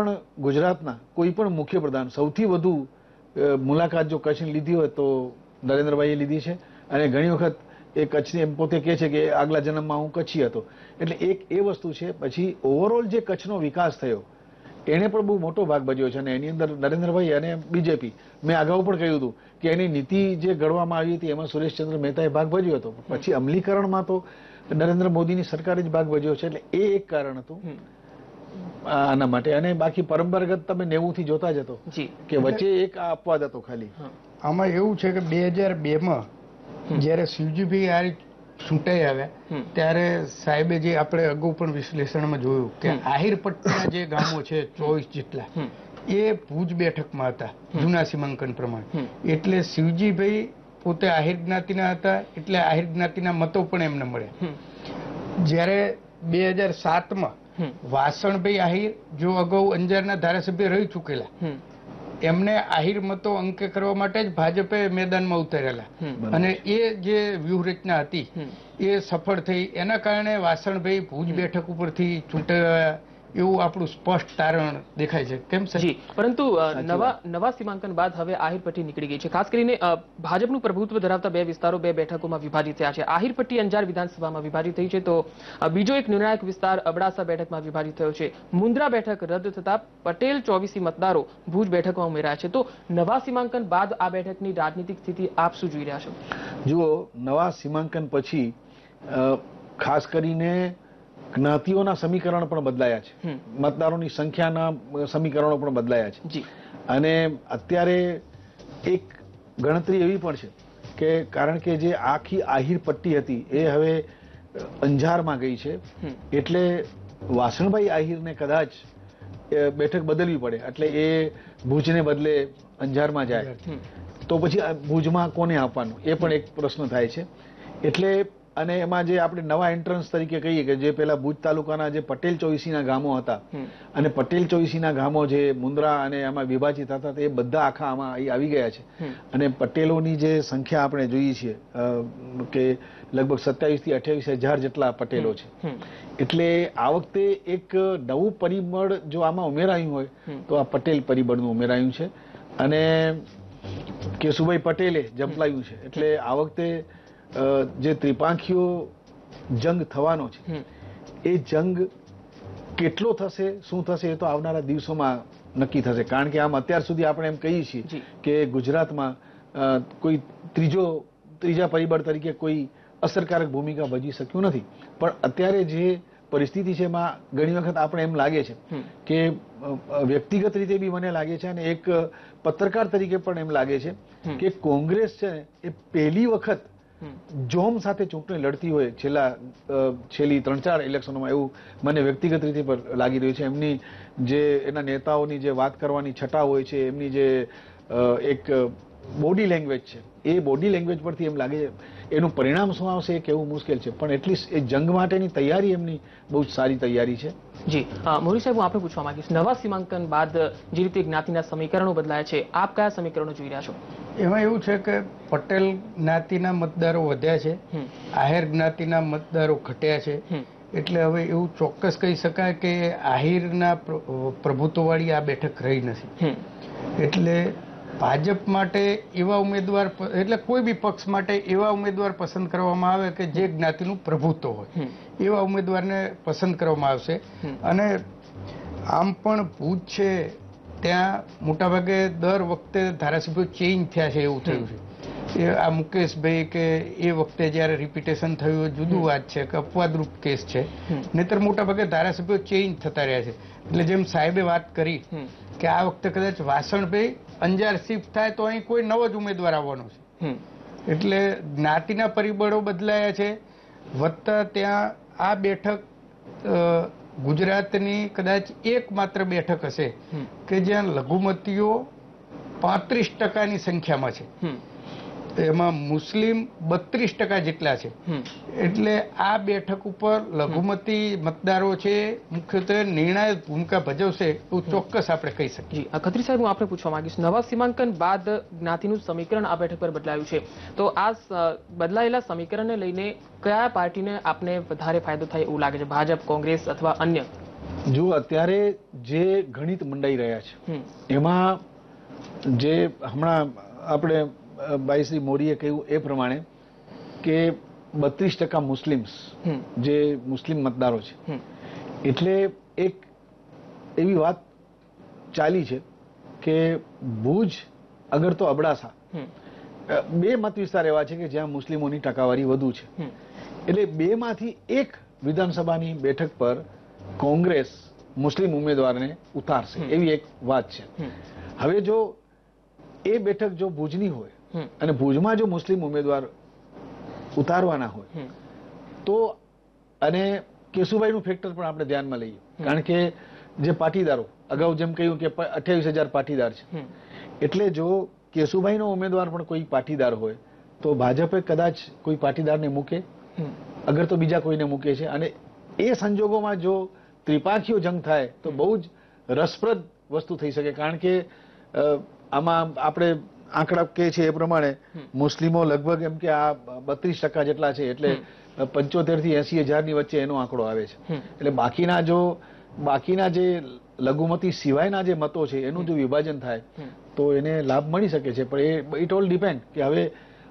પણ ગુજરાતના કોઈ પણ મુખ્યપ્રધાન, સૌથી વધુ મુલાકાત જો કચ્છની લીધી હોય તો નરેન્દ્રભાઈએ લીધી છે. અને ઘણી વખત એ કચ્છની એમ પોતે કહે છે કે આગલા જન્મમાં હું કચ્છી હતો. એટલે એક એ વસ્તુ છે, પછી ઓવરઓલ જે કચ્છનો વિકાસ થયો એણે પણ બહુ મોટો ભાગ ભજવ્યો છે. અને એની અંદર નરેન્દ્રભાઈ અને બીજેપી, મેં અગાઉ પણ કહ્યું હતું કે એની નીતિ જે ઘડવામાં આવી હતી, એમાં સુરેશચંદ્ર મહેતાએ ભાગ ભજવ્યો હતો. પછી અમલીકરણમાં તો નરેન્દ્ર મોદીની સરકારે જ ભાગ ભજવ્યો છે. એટલે એ એક કારણ હતું. આના માટે. અને બાકી પરંપરાગત તમે નેવું થી જોતા જ હતો કે વચ્ચે એક આ અપવાદ હતો ખાલી. આમાં એવું છે કે બે હજાર બેમાં જયારે શિવજીભાઈ આ ચૂંટાઈ આવ્યા ત્યારે સાહેબે જે આપણે અગાઉ પણ વિશ્લેષણમાં જોયું કે આહિર પટ્ટીના જે ગામો છે ચોવીસ જેટલા એ ભુજ બેઠકમાં હતા જૂના સીમાંકન પ્રમાણે. એટલે શિવજીભાઈ પોતે આહિર જ્ઞાતિના હતા એટલે આહિર જ્ઞાતિના મતો પણ એમને મળ્યા. જ્યારે બે હજાર સાતમાં. વાસણભાઈ આહિર જો અગાઉ અંજારના ધારાસભ્ય રહી ચૂકેલા એમને આહિર મતો અંકે કરવા માટે જ ભાજપે મેદાનમાં ઉતરેલા. અને એ જે વ્યૂહરચના હતી એ સફળ થઈ. એના કારણે વાસણભાઈ ભુજ બેઠક ઉપરથી ચૂંટાયા. એવું આપણું સ્પષ્ટ તારણ દેખાય છે. કેમ જી પરંતુ નવા નવા સીમાંકન બાદ હવે આહિર પટ્ટી નીકળી ગઈ છે. ખાસ કરીને ભાજપનું પ્રભુત્વ ધરાવતા બે વિસ્તારો બે બેઠકોમાં વિભાજિત થયા છે. આહિર પટ્ટી અંજાર વિધાનસભામાં વિભાજિત થઈ છે તો બીજો એક નિર્ણાયક વિસ્તાર અબડાસા બેઠકમાં વિભાજિત થયો છે. મુન્દ્રા બેઠક રદ થતા પટેલ ચોવીસી મતદારો ભુજ બેઠકમાં ઉમેરાયા છે. તો નવા સીમાંકન બાદ આ બેઠકની રાજનીતિક સ્થિતિ આપ શું જોઈ રહ્યા છો? જુઓ નવા સીમાંકન પછી અ, ખાસ કરીને જ્ઞાતિઓના સમીકરણ પણ બદલાયા છે. મતદારોની સંખ્યાના સમીકરણો પણ બદલાયા છે. અને અત્યારે એક ગણતરી એવી પણ છે કે કારણ કે જે આખી આહિર પટ્ટી હતી એ હવે અંજારમાં ગઈ છે. એટલે વાસણભાઈ આહિરને કદાચ બેઠક બદલવી પડે. એટલે એ ભુજને બદલે અંજારમાં જાય. તો પછી આ ભુજમાં કોને આપવાનું? એ પણ એક પ્રશ્ન થાય છે. એટલે અને એમાં જે આપણે નવા એન્ટ્રન્સ તરીકે કહીએ કે જે પેલા ભુજ તાલુકાના જે પટેલ ચોવીસીના ગામો હતા અને પટેલ ચોવીસીના ગામો જે મુન્દ્રા અને આમાં વિભાજિત હતા તે બધા આખા આમાં આવી ગયા છે. અને પટેલોની જે સંખ્યા આપણે જોઈએ છીએ કે લગભગ સત્યાવીસથી અઠ્યાવીસ હજાર જેટલા પટેલો છે. એટલે આ વખતે એક નવું પરિબળ જો આમાં ઉમેરાયું હોય તો આ પટેલ પરિબળનું ઉમેરાયું છે. અને કેશુભાઈ પટેલે જંપલાયું છે. એટલે આ વખતે જે ત્રિપાંખીઓ જંગ થવાનો છે એ જંગ કેટલો થશે શું થશે એ તો આવનારા દિવસોમાં નક્કી થશે. કારણ કે આમ અત્યાર સુધી આપણે એમ કહીએ છીએ કે ગુજરાતમાં કોઈ ત્રીજો ત્રીજા પરિબળ તરીકે કોઈ અસરકારક ભૂમિકા ભજવી શક્યું નથી. પણ અત્યારે જે પરિસ્થિતિ છે એમાં ઘણી વખત આપણે એમ લાગે છે કે વ્યક્તિગત રીતે બી મને લાગે છે અને એક પત્રકાર તરીકે પણ એમ લાગે છે કે કોંગ્રેસ છે એ પહેલી વખત. જોમ સાથે ચૂંટણી લડતી હોય છેલ્લા છેલ્લી ત્રણ ચાર ઇલેક્શનોમાં એવું મને વ્યક્તિગત રીતે પર લાગી રહ્યું છે. એમની જે એના નેતાઓની જે વાત કરવાની છટા હોય છે, એમની જે એક બોડી લેંગ્વેજ છે. એ બોડી લેંગ્વેજ પરથી એમ લાગે છે એનું પરિણામ શું આવશે એ કહેવું મુશ્કેલ છે. પણ એટલીસ્ટ એ જંગ માટેની તૈયારી એમની બહુ જ સારી તૈયારી છે. જી. મોરી સાહેબ હું આપણે પૂછવા માંગીશ. નવા સીમાંકન બાદ જે રીતે જ્ઞાતિના સમીકરણો બદલાયા છે આપ કયા સમીકરણો જોઈ રહ્યા છો? એમાં એવું છે કે પટેલ જ્ઞાતિના મતદારો વધ્યા છે. આહેર જ્ઞાતિના મતદારો ઘટ્યા છે. એટલે હવે એવું ચોક્કસ કહી શકાય કે આહિરના પ્ર- પ્રભુત્વવાળી આ બેઠક રહી નથી. એટલે ભાજપ માટે એવા ઉમેદવાર એટલે કોઈ બી પક્ષ માટે એવા ઉમેદવાર પસંદ કરવામાં આવે કે જે જ્ઞાતિનું પ્રભુત્વ હોય. એવા ઉમેદવારને પસંદ કરવામાં આવશે. અને આમ પણ ભૂજ છે ત્યાં મોટાભાગે દર વખતે ધારાસભ્યો ચેન્જ થયા છે એવું થયું છે. એ આ મુકેશભાઈ કે એ વખતે જ્યારે રિપીટેશન થયું જુદું વાત છે કે અપવાદરૂપ કેસ છે. નહીતર મોટાભાગે ધારાસભ્યો ચેન્જ થતા રહ્યા છે. એટલે જેમ સાહેબે વાત કરી કે આ વખતે કદાચ વાસણભાઈ અંજાર શિફ્ટ થાય તો અહીં કોઈ નવો જ ઉમેદવાર આવવાનો છે. એટલે જ્ઞાતિના પરિબળો બદલાયા છે. વત્તા ત્યાં આ બેઠક ગુજરાતની કદાચ એકમાત્ર બેઠક હશે કે જ્યાં લઘુમતીઓ પાંત્રીસ ટકાની સંખ્યામાં છે. એમાં મુસ્લિમ બત્રીસ ટકા જેટલા છે. એટલે આ બેઠક ઉપર લઘુમતી મતદારો છે મુખ્યત્વે નિર્ણાયક ભૂમિકા ભજવશે એવું ચોક્કસ આપણે કહી શકીએ. જી ખત્રી સાહેબ હું આપણે પૂછવા માંગીશ. નવા સીમાંકન બાદ જ્ઞાતિનું સમીકરણ આ બેઠક પર બદલાયું છે. તો આ સ- બદલાયેલા સમીકરણને લઈને કયા પાર્ટીને આપને વધારે ફાયદો થાય એવું લાગે છે? ભાજપ કોંગ્રેસ અથવા અન્ય? જો અત્યારે જે ગણિત મંડાઈ રહ્યા છે એમાં જે હમણાં આપણે ભાઈ શ્રી મોરીએ કહ્યું એ પ્રમાણે કે બત્રીસ ટકા મુસ્લિમ્સ જે મુસ્લિમ મતદારો છે. એટલે એક એવી વાત ચાલી છે કે ભુજ અગર તો અબડાસા બે મત વિસ્તાર એવા છે કે જ્યાં મુસ્લિમોની ટકાવારી વધુ છે. એટલે બેમાંથી એક વિધાનસભાની બેઠક પર કોંગ્રેસ મુસ્લિમ ઉમેદવારને ઉતારશે. એવી એક વાત છે. હવે જો એ બેઠક જો ભુજની હોય અને ભુજમાં જો મુસ્લિમ ઉમેદવાર ઉતારવાના હોય તો અને કેશુભાઈનું ફેક્ટર પણ આપણે ધ્યાનમાં લઈએ. કારણ કે જે પાટીદારો અગાઉ જેમ કહ્યું કે અઠ્યાવીસ હજાર પાટીદાર છે. એટલે જો કેશુભાઈનો ઉમેદવાર પણ કોઈ પાટીદાર હોય તો ભાજપે કદાચ કોઈ પાટીદારને મૂકે અગર તો બીજા કોઈને મૂકે છે. અને એ સંજોગોમાં જો ત્રિપાખીઓ જંગ થાય તો બહુ જ રસપ્રદ વસ્તુ થઈ શકે. કારણ કે આમાં આપણે આંકડા કે છે એ પ્રમાણે મુસ્લિમો લગભગ એમ કે આ બત્રીસ ટકા જેટલા છે એટલે પંચોતેરથી એસી હજારની વચ્ચે એનો આંકડો આવે છે. એટલે બાકીના જો બાકીના જે લઘુમતી સિવાયના જે મતો છે એનું જો વિભાજન થાય તો એને લાભ મળી શકે છે. પણ એ ઇટ ઓલ ડિપેન્ડ કે હવે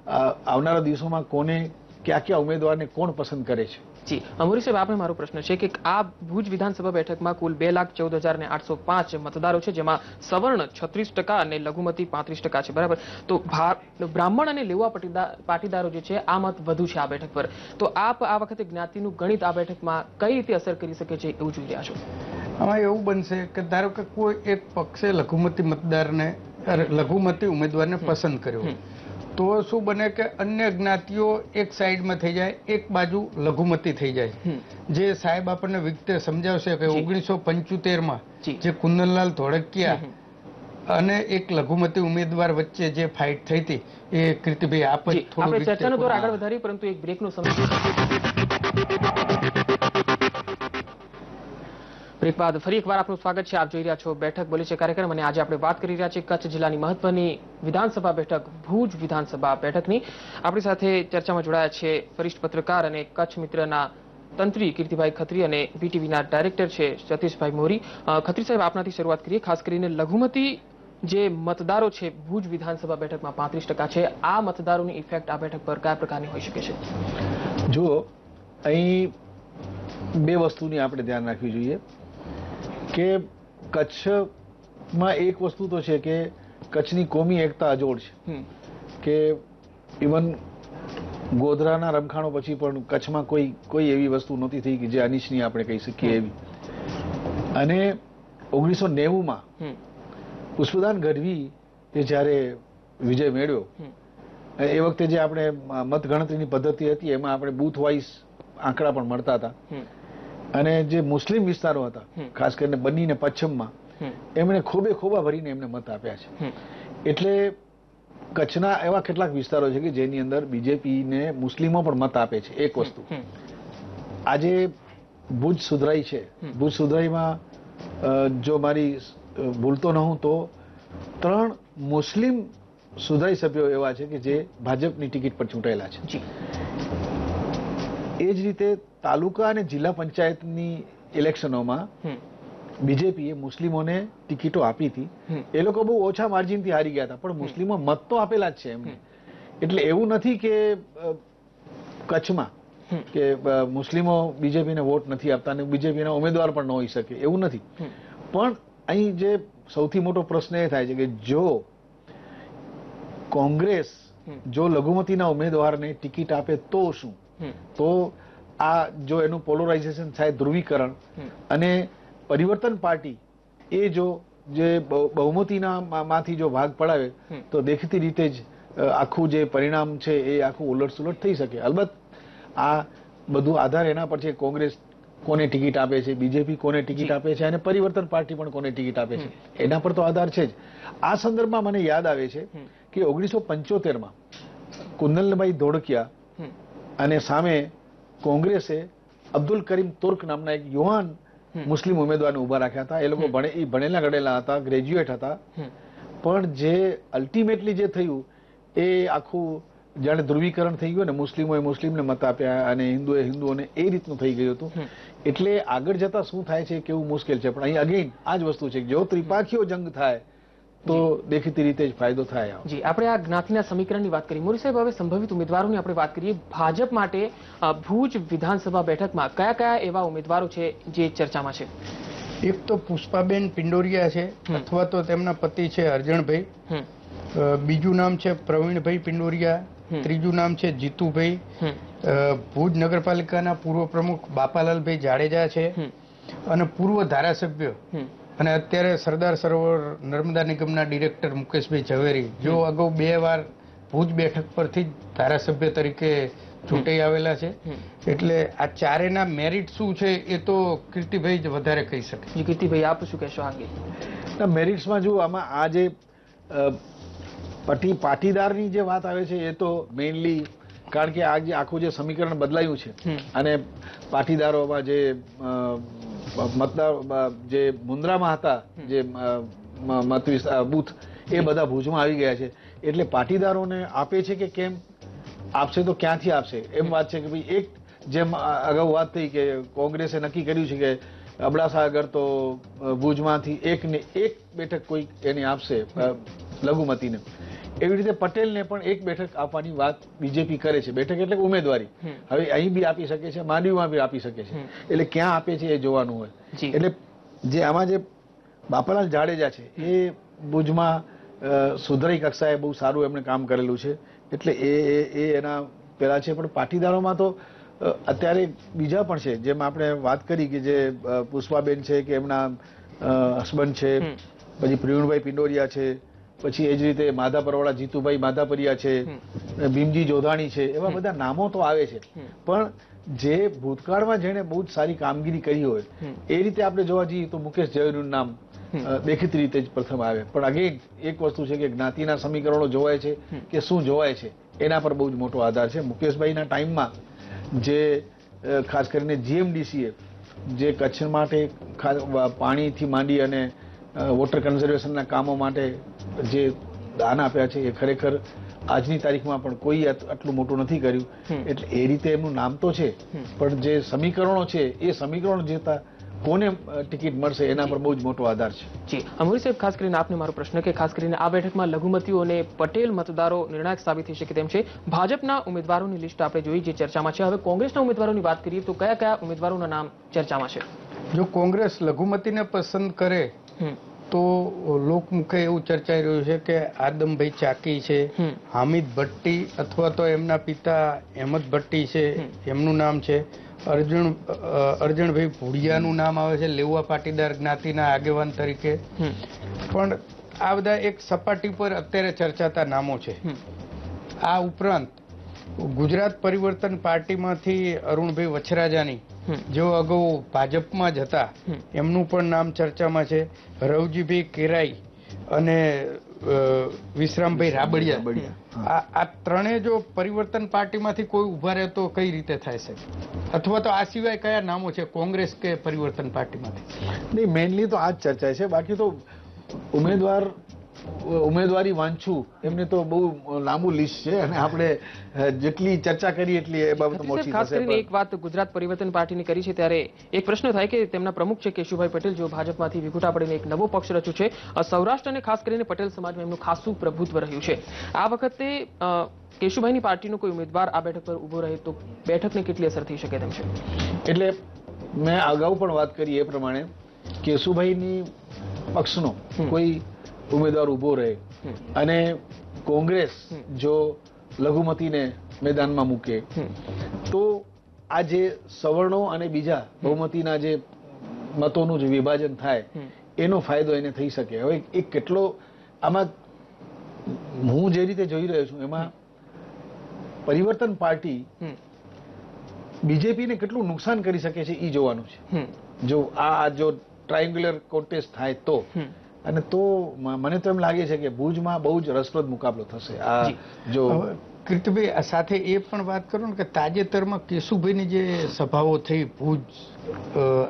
આવનારા દિવસોમાં કોને કયા કયા ઉમેદવારને કોણ પસંદ કરે છે. જી અમુરી સાહેબ આપને મારો પ્રશ્ન છે કે આ ભુજ વિધાનસભા બેઠકમાં કુલ બે લાખ ચૌદ હજાર ને આઠસો પાંચ મતદારો છે જેમાં સવર્ણ છત્રીસ ટકા અને લઘુમતી પાંત્રીસ ટકા છે બરાબર? તો બ્રાહ્મણ અને લેવા પાટીદારો જે છે આ મત વધુ છે આ બેઠક પર. તો આપ આ વખતે જ્ઞાતિનું ગણિત આ બેઠકમાં કઈ રીતે અસર કરી શકે છે એવું જોઈ રહ્યા છો? આમાં એવું બનશે કે ધારો કે કોઈ એક પક્ષે લઘુમતી મતદારને લઘુમતી ઉમેદવારને પસંદ કર્યો તો શું બને કે અન્ય જ્ઞાતિઓ એક સાઈડમાં થઈ જાય એક બાજુ લઘુમતી થઈ જાય. જે સાહેબ આપણને વિગતે સમજાવશે કે ઓગણીસો પંચોતેરમાં જી. જે કુંદનલાલ ધોળકિયા અને એક લઘુમતી ઉમેદવાર વચ્ચે જે ફાઇટ થઈ હતી એ કીર્તિભાઈ આપ જ જી. થોડું ચર્ચાનો દોર આગળ વધારી પરંતુ એક બ્રેકનો સમય. બ્રેક ફરી એકવાર આપનું સ્વાગત છે. આપ જોઈ રહ્યા છો બેઠક બોલી છે કાર્યક્રમ અને આજે આપણે વાત કરી રહ્યા છીએ કચ્છ જિલ્લાની મહત્વની વિધાનસભા બેઠક, ભુજ વિધાનસભા બેઠકની. આપણી સાથે ચર્ચામાં જોડાયા છે વરિષ્ઠ પત્રકાર અને કચ્છ મિત્રના તંત્રી કીર્તિભાઈ ખત્રી અને બીટીવીના ડાયરેક્ટર છે સતીશભાઈ મોરી. ખત્રી સાહેબ, આપનાથી શરૂઆત કરીએ. ખાસ કરીને લઘુમતી જે મતદારો છે, ભુજ વિધાનસભા બેઠકમાં પાંત્રીસ ટકા છે. આ મતદારોની ઇફેક્ટ આ બેઠક પર કયા પ્રકારની હોઈ શકે છે? જુઓ, અહીં બે વસ્તુની આપણે ધ્યાન રાખવી જોઈએ. કે કચ્છમાં એક વસ્તુ તો છે કે કચ્છની કોમી એકતા અજોડ છે. કે ઇવન ગોધરાના રમખાણો પછી પણ કચ્છમાં કોઈ કોઈ એવી વસ્તુ નહોતી થઈ કે જે અનિચ્છનીય આપણે કહી શકીએ એવી. અને ઓગણીસો નેવુંમાં પુષ્પદાન ગઢવી એ જ્યારે વિજય મેળવ્યો એ વખતે જે આપણે મતગણતરીની પદ્ધતિ હતી એમાં આપણે બૂથ વાઇઝ આંકડા પણ મળતા હતા. અને જે મુસ્લિમ વિસ્તારો હતા ખાસ કરીને બન્ની ને પશ્ચિમમાં એમણે ખોબે ખોબા ભરીને એમને મત આપ્યા છે. એટલે કચ્છના એવા કેટલાક વિસ્તારો છે કે જેની અંદર બીજેપીને મુસ્લિમો પણ મત આપે છે એક વસ્તુ. આજે ભુજ સુધરાઈ છે. ભુજ સુધરાઈમાં જો મારી ભૂલતો ન હું તો ત્રણ મુસ્લિમ સુધરાઈ સભ્યો એવા છે કે જે ભાજપની ટિકિટ પર ચૂંટાયેલા છે. એ જ રીતે તાલુકા અને જિલ્લા પંચાયતની ઇલેક્શનોમાં બીજેપીએ મુસ્લિમોને ટિકિટો આપી હતી. એ લોકો બહુ ઓછા માર્જિનથી હારી ગયા હતા પણ મુસ્લિમો મત તો આપેલા જ છે એમને. એટલે એવું નથી કે કચ્છમાં કે મુસ્લિમો બીજેપીને વોટ નથી આપતા અને બીજેપીના ઉમેદવાર પણ ન હોઈ શકે એવું નથી. પણ અહીં જે સૌથી મોટો પ્રશ્ન એ થાય છે કે જો કોંગ્રેસ. જો લઘુમતીના ઉમેદવારને ટિકિટ આપે તો શું? તો આ જો એનું પોલરાઇઝેશન થાય ધ્રુવીકરણ અને પરિવર્તન પાર્ટી એ જો જે બહુમતીના માંથી જો ભાગ પડાવે તો દેખતી રીતે જ આખું જે પરિણામ છે એ આખું ઉલટસુલટ થઈ શકે. અલબત્ત આ બધું આધાર એના પર છે કોંગ્રેસ કોને ટિકિટ આપે છે બીજેપી કોને ટિકિટ આપે છે અને પરિવર્તન પાર્ટી પણ કોને ટિકિટ આપે છે. એના પર તો આધાર છે જ. આ સંદર્ભમાં મને યાદ આવે છે કે ઓગણીસો પંચોતેરમાં કુંદનભાઈ ધોળકિયા અને સામે કોંગ્રેસે અબ્દુલ કરીમ તુર્ક નામના એક યુવાન મુસ્લિમ ઉમેદવારને ઊભા રાખ્યા હતા. એ લોકો ભણે એ ભણેલા ગણેલા હતા ગ્રેજ્યુએટ હતા. પણ જે અલ્ટિમેટલી જે થયું એ આખું જાણે ધ્રુવીકરણ થઈ ગયું ને મુસ્લિમોએ મુસ્લિમને મત આપ્યા અને હિન્દુએ હિન્દુઓને એ રીતનું થઈ ગયું હતું. એટલે આગળ જતા શું થાય છે કેવું મુશ્કેલ છે. પણ અહીં અગેન આ જ વસ્તુ છે જો ત્રિપાખીઓ જંગ થાય તો દેખીતી રીતે જ ફાયદો થાય જી આપણે આ જ્ઞાતિના સમીકરણની વાત કરી. મોરી સાહેબ હવે સંભવિત ઉમેદવારોની આપણે વાત કરીએ. ભાજપ માટે ભુજ વિધાનસભા બેઠકમાં કયા કયા એવા ઉમેદવારો છે જે ચર્ચામાં છે? એક તો પુષ્પાબેન પિંડોરિયા છે અથવા તો તેમના પતિ છે અર્જણભાઈ. બીજું નામ છે પ્રવીણભાઈ પિંડોરિયા. ત્રીજું નામ છે જીતુભાઈ. ભુજ નગરપાલિકાના પૂર્વ પ્રમુખ બાપાલાલભાઈ જાડેજા છે. અને પૂર્વ ધારાસભ્ય અને અત્યારે સરદાર સરોવર નર્મદા નિગમના ડિરેક્ટર મુકેશભાઈ ઝવેરી જો અગાઉ બે વાર ભુજ બેઠક પરથી જ ધારાસભ્ય તરીકે ચૂંટાઈ આવેલા છે. એટલે આ ચારેના મેરિટ શું છે એ તો કીર્તિભાઈ જ વધારે કહી શકે. કીર્તિભાઈ આપ શું કહેશો આ અંગે મેરિટ્સમાં જો આમાં આ જે પટી પાટીદારની જે વાત આવે છે એ તો મેઇનલી કારણ કે આ જે આખું જે સમીકરણ બદલાયું છે અને પાટીદારોમાં જે મતદાર જે મુન્દ્રામાં હતા જે મત બૂથ એ બધા ભુજમાં આવી ગયા છે. એટલે પાટીદારોને આપે છે કે કેમ? આપશે તો ક્યાંથી આપશે? એમ વાત છે કે ભાઈ એક જેમ અગાઉ વાત થઈ કે કોંગ્રેસે નક્કી કર્યું છે કે અબડાસા આગળ તો ભુજમાંથી એક ને એક બેઠક કોઈ એને આપશે લઘુમતીને. એવી રીતે પટેલને પણ એક બેઠક આપવાની વાત બીજેપી કરે છે. બેઠક એટલે ઉમેદવારી. હવે અહીં બી આપી શકે છે માંડવીમાં બી આપી શકે છે. એટલે ક્યાં આપે છે એ જોવાનું હોય. એટલે જે આમાં જે બાપાલાલ જાડેજા છે એ ભુજમાં સુધરાઈ કક્ષાએ બહુ સારું એમણે કામ કરેલું છે. એટલે એ એ- એ એના પેલા છે પણ પાટીદારોમાં તો અત્યારે બીજા પણ છે. જેમ આપણે વાત કરી કે જે પુષ્પાબેન છે કે એમના હસબન્ડ છે પછી પ્રવીણભાઈ પિંડોરિયા છે પછી એ જ રીતે માધા પરવાળા જીતુભાઈ માધાપરિયા છે ભીમજી જોધાણી છે એવા બધા નામો તો આવે છે. પણ જે ભૂતકાળમાં જેણે બહુ જ સારી કામગીરી કરી હોય એ રીતે આપણે જોવા જઈએ તો મુકેશ ઝવેરીનું નામ દેખીતી રીતે જ પ્રથમ આવે. પણ અગેન એક વસ્તુ છે કે જ્ઞાતિના સમીકરણો જોવાય છે કે શું જોવાય છે એના પર બહુ જ મોટો આધાર છે. મુકેશભાઈના ટાઈમમાં જે ખાસ કરીને જીએમડીસીએ જે કચ્છ માટે પાણીથી માંડી અને વોટર કન્ઝર્વેશનના કામો માટે જે દાન આપ્યા છે એ ખરેખર આજની તારીખમાં પણ કોઈ આટલું મોટું નથી કર્યું. એટલે એ રીતે એમનું નામ તો છે પણ જે સમીકરણો છે એ સમીકરણો જેતા કોને ટિકિટ મળશે એના પર બહુ જ મોટો આધાર છે. જી. અમરી સાહેબ ખાસ કરીને આપને મારો પ્રશ્ન કે ખાસ કરીને આ બેઠકમાં લઘુમતીઓ અને પટેલ મતદારો નિર્ણાયક સાબિત થઈ શકે તેમ છે. ભાજપના ઉમેદવારોની લિસ્ટ આપણે જોઈ જે ચર્ચામાં છે. હવે કોંગ્રેસના ઉમેદવારોની વાત કરીએ તો કયા કયા ઉમેદવારોના નામ ચર્ચામાં છે? જો કોંગ્રેસ લઘુમતીને પસંદ કરે તો લોકમુખે એવું ચર્ચાઈ રહ્યું છે કે આદમભાઈ ચાકી છે હમ. હામિદ ભટ્ટી અથવા તો એમના પિતા અહેમદ ભટ્ટી છે એમનું નામ છે. અર્જુન અર્જુનભાઈ ભુડિયાનું નામ આવે છે લેવા પાટીદાર જ્ઞાતિના આગેવાન તરીકે. પણ આ બધા એક સપાટી પર અત્યારે ચર્ચાતા નામો છે. આ ઉપરાંત ગુજરાત પરિવર્તન પાર્ટીમાંથી અરુણભાઈ વછરાજાની. જેઓ અગાઉ ભાજપમાં જ હતા એમનું પણ નામ ચર્ચામાં છે. રવજીભાઈ કેરાઈ અને વિશ્રામભાઈ રાબડિયા. રાબડિયા, આ આ ત્રણેય જો પરિવર્તન પાર્ટીમાંથી કોઈ ઊભા રહે તો કઈ રીતે થાય છે? અથવા તો આ સિવાય કયા નામો છે કોંગ્રેસ કે પરિવર્તન પાર્ટીમાંથી? નહીં મેઇનલી તો આ જ ચર્ચા છે. બાકી તો ઉમેદવાર ઉમેદવારી વાંચું એમને તો બહુ લાંબુ લિસ્ટ છે અને આપણે જેટલી ચર્ચા કરીએ એટલી એ બાબત ઓછી ખાસ કરીને એક વાત ગુજરાત પરિવર્તન પાર્ટીની કરી છે ત્યારે એક પ્રશ્ન થાય કે તેમના પ્રમુખ છે કેશુભાઈ પટેલ જેઓ ભાજપમાંથી વિખુટા પડીને એક નવો પક્ષ રચ્યું છે. સૌરાષ્ટ્ર અને ખાસ કરીને પટેલ સમાજમાં એમનું ખાસું પ્રભુત્વ રહ્યું છે. આ વખતે કેશુભાઈની પાર્ટીનો કોઈ ઉમેદવાર આ બેઠક પર ઊભો રહે તો બેઠકને કેટલી અસર થઈ શકે તેમ છે? એટલે મેં અગાઉ પણ વાત કરી એ પ્રમાણે કેશુભાઈની પક્ષનો કોઈ ઉમેદવાર ઊભો રહે અને કોંગ્રેસ જો લઘુમતીને મેદાનમાં મૂકે તો આ જે સવર્ણો અને બીજા બહુમતીના જે મતોનું જે વિભાજન થાય એનો ફાયદો એને થઈ શકે હવે એ કેટલો આમાં હું જે રીતે જોઈ રહ્યો છું એમાં પરિવર્તન પાર્ટી. બીજેપીને કેટલું નુકસાન કરી શકે છે એ જોવાનું છે જો આ જો ટ્રાયંગ્યુલર કોન્ટેસ્ટ થાય તો. અને તો મને તો એમ લાગે છે કે ભુજમાં બહુ જ રસપ્રદ મુકાબલો થશે. આ જો. કીર્તિભાઈ સાથે એ પણ વાત કરું ને કે તાજેતરમાં કેશુભાઈની જે સભાઓ થઈ ભુજ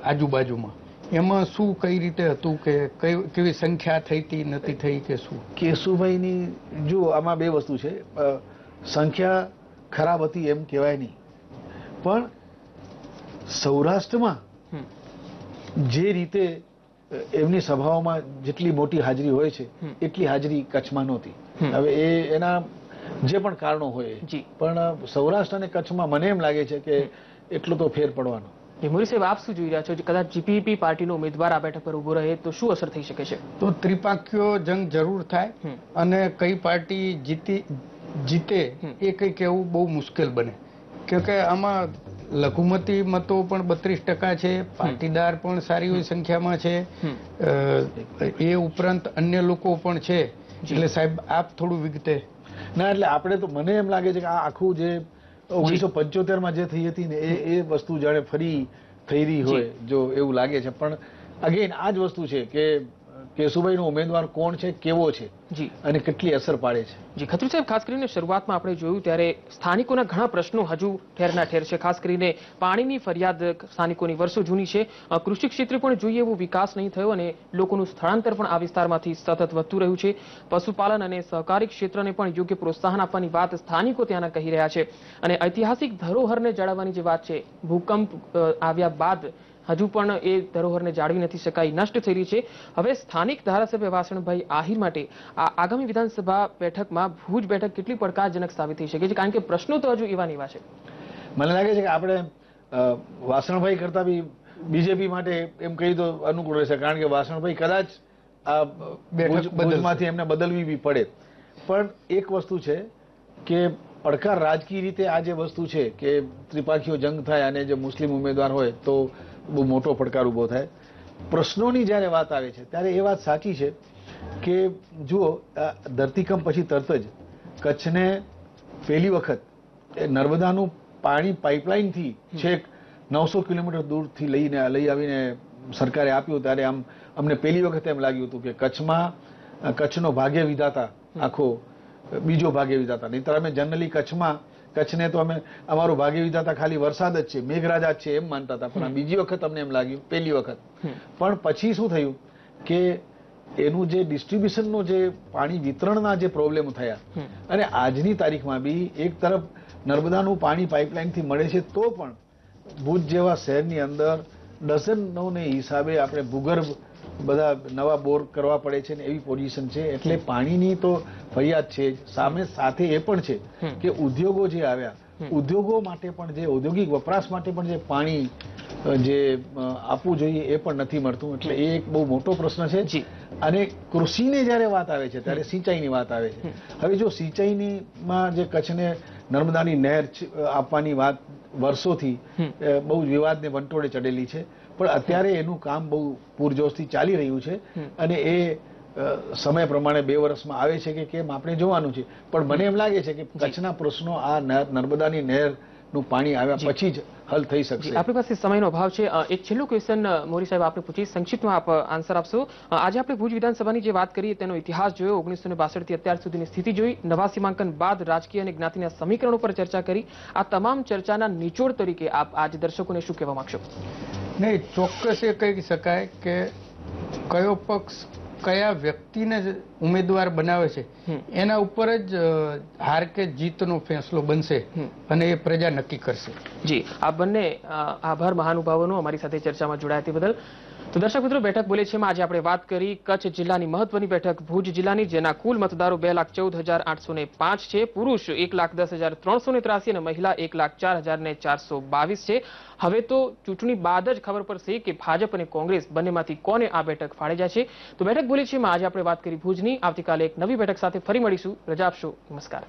આજુબાજુમાં એમાં શું કઈ રીતે હતું કે કેવી સંખ્યા થઈ હતી નથી થઈ કે શું? કેશુભાઈની જો આમાં બે વસ્તુ છે. સંખ્યા ખરાબ હતી એમ કહેવાય નહીં. પણ સૌરાષ્ટ્રમાં હમ. જે રીતે એમની સભાઓમાં જેટલી મોટી હાજરી હોય છે એટલી હાજરી કચ્છમાં નહોતી. હવે એ એના જે પણ કારણો હોય જી. પણ સૌરાષ્ટ્ર અને કચ્છમાં મને એમ લાગે છે કે એટલો તો ફેર પડવાનો. મોરી સાહેબ આપ શું જોઈ રહ્યા છો? કદાચ જીપીપી પાર્ટીનો ઉમેદવાર આ બેઠક પર ઊભો રહે તો શું અસર થઈ શકે છે? તો ત્રિપાંખ્યો જંગ જરૂર થાય અને કઈ પાર્ટી જીતી જીતે એ કઈ કહેવું બહુ મુશ્કેલ બને. કે આમાં લઘુમતી મતો પણ બત્રીસ ટકા છે પાટીદાર પણ સારી એવી સંખ્યામાં છે. એ ઉપરાંત અન્ય લોકો પણ છે. એટલે સાહેબ આપ થોડું વિગતે. ના એટલે આપણે તો મને એમ લાગે છે કે આ આખું જે ઓગણીસો પંચોતેરમાં જે થઈ હતી ને એ એ વસ્તુ જાણે ફરી થઈ રહી હોય જો એવું લાગે છે. પણ અગેન આ જ વસ્તુ છે કે કેશુભાઈનો ઉમેદવાર કોણ છે કેવો છે જી. અને કેટલી અસર પાડે છે? જી ખત્રી સાહેબ ખાસ કરીને શરૂઆતમાં આપણે જોયું ત્યારે સ્થાનિકોના ઘણા પ્રશ્નો હજુ ઠેરના ઠેર છે. ખાસ કરીને પાણીની ફરિયાદ સ્થાનિકોની વર્ષો જૂની છે. કૃષિ ક્ષેત્રે પણ જોઈએ એવો વિકાસ નહીં થયો અને લોકોનું સ્થળાંતર પણ આ વિસ્તારમાંથી સતત વધતું રહ્યું છે. પશુપાલન અને સહકારી ક્ષેત્રને પણ યોગ્ય પ્રોત્સાહન આપવાની વાત સ્થાનિકો ત્યાંના કહી રહ્યા છે. અને ઐતિહાસિક ધરોહરને જાળવવાની જે વાત છે ભૂકંપ આવ્યા બાદ હજુ પણ એ ધરોહરને જાળવી નથી શકાઈ નષ્ટ થઈ રહી છે. હવે સ્થાનિક ધારાસભ્ય વાસણભાઈ આહિર માટે આ આગામી વિધાનસભા બેઠકમાં ભુજ બેઠક કેટલી પડકારજનક સાબિત થઈ શકે છે? કારણ કે પ્રશ્નો તો હજુ એવા એવા છે. મને લાગે છે કે આપણે વાસણભાઈ કરતા બી બીજેપી માટે એમ કહી તો અનુકૂળ રહેશે કારણ કે વાસણભાઈ કદાચ આ બેઠક ભુજમાંથી એમને બદલવી બી પડે. પણ એક વસ્તુ છે કે પડકાર રાજકીય રીતે આ જે વસ્તુ છે કે ત્રિપાખીઓ જંગ થાય અને જે મુસ્લિમ ઉમેદવાર હોય તો બહુ મોટો પડકાર ઊભો થાય. પ્રશ્નોની જ્યારે વાત આવે છે, ત્યારે એ વાત સાચી છે કે જુઓ ધરતીકંપ પછી તરત જ કચ્છને પહેલી વખત એ નર્મદાનું પાણી પાઇપલાઇનથી છેક નવસો કિલોમીટર દૂરથી લઈને, લઈ આવીને સરકારે આપ્યું ત્યારે આમ, અમને પહેલી વખત એમ લાગ્યું હતું કે કચ્છમાં કચ્છનો ભાગ્ય વિધાતા આખો, બીજો ભાગ્ય વિધાતા નહીંતર અમે જનરલી કચ્છમાં કચ્છને તો અમે અમારું ભાગ્ય વિધાતા ખાલી વરસાદ જ છે મેઘરાજા જ છે એમ માનતા હતા. પણ બીજી વખત અમને એમ લાગ્યું પહેલી વખત. પણ પછી શું થયું કે એનું જે ડિસ્ટ્રીબ્યુશનનું જે પાણી વિતરણના જે પ્રોબ્લેમ થયા અને આજની તારીખમાં બી એક તરફ નર્મદાનું પાણી પાઇપલાઇનથી મળે છે તો પણ ભુજ જેવા શહેરની અંદર ડઝનોને હિસાબે આપણે ભૂગર્ભ બધા નવા બોર કરવા પડે છે ને એવી પોઝિશન છે. એટલે પાણીની તો ફરિયાદ છે. સામે સાથે એ પણ છે કે ઉદ્યોગો જે આવ્યા ઉદ્યોગો માટે પણ જે ઔદ્યોગિક વપરાશ માટે પણ જે પાણી જે આપવું જોઈએ એ પણ નથી મળતું. એટલે એ એક બહુ મોટો પ્રશ્ન છે. જી. અને કૃષિની જ્યારે વાત આવે છે ત્યારે સિંચાઈની વાત આવે છે. હવે જો સિંચાઈની માં જે કચ્છને નર્મદાની નહેર આપવાની વાત વર્ષોથી બહુ જ વિવાદને વંટોળે ચડેલી છે. પણ અત્યારે એનું કામ બહુ પૂરજોશથી ચાલી રહ્યું છે અને એ સમય પ્રમાણે બે વર્ષમાં આવે છે કે કેમ આપણે જોવાનું છે. પણ મને એમ લાગે છે કે કચ્છના પ્રશ્નો આ નહેર- નું પાણી આવ્યા પછી જ હલ થઈ શકશે. આપણી પાસે સમયનો અભાવ છે. એક છેલ્લો ક્વેશ્ચન મોરી સાહેબ આપણે પૂછી સંક્ષિપ્તમાં આપ આન્સર આપશો? આજે આપણે ભુજ વિધાનસભાની જે વાત કરીએ તેનો ઇતિહાસ જોયો. ઓગણીસો ને થી અત્યાર સુધીની સ્થિતિ જોઈ. નવા સીમાંકન બાદ રાજકીય અને જ્ઞાતિના સમીકરણો પર ચર્ચા કરી. આ તમામ ચર્ચાના નિચોડ તરીકે આપ આજ દર્શકોને શું કહેવા માંગશો? નહીં ચોક્કસ એ કહી શકાય કે કયો પક્ષ કયા વ્યક્તિને ઉમેદવાર બનાવે છે. એના ઉપર જ હાર કે જીતનો ફેંસલો બનશે અને એ પ્રજા નક્કી કરશે. જી આ બંને આભાર મહાનુભાવોનો અમારી સાથે ચર્ચામાં જોડાયા તે બદલ તો દર્શક મિત્રો, બેઠક બોલે છે માં આજે આપણે વાત કરી કચ્છ જિલ્લાની મહત્વની બેઠક ભુજ જિલ્લાની, જેના કુલ મતદારો બે લાખ ચૌદ હજાર આઠસો ને પાંચ છે. પુરુષ એક લાખ દસ હજાર ત્રણસો ને ત્રાસી અને મહિલા એક લાખ ચાર હજાર ને ચારસો બાવીસ છે. હવે તો ચૂંટણી બાદ જ ખબર પડશે કે ભાજપ અને કોંગ્રેસ બંનેમાંથી કોને આ બેઠક ફાળે જાય છે. તો બેઠક બોલે છે માં આજે આપણે વાત કરી ભુજની. આવતીકાલે એક નવી બેઠક સાથે ફરી મળીશું. રજા આપશો. નમસ્કાર.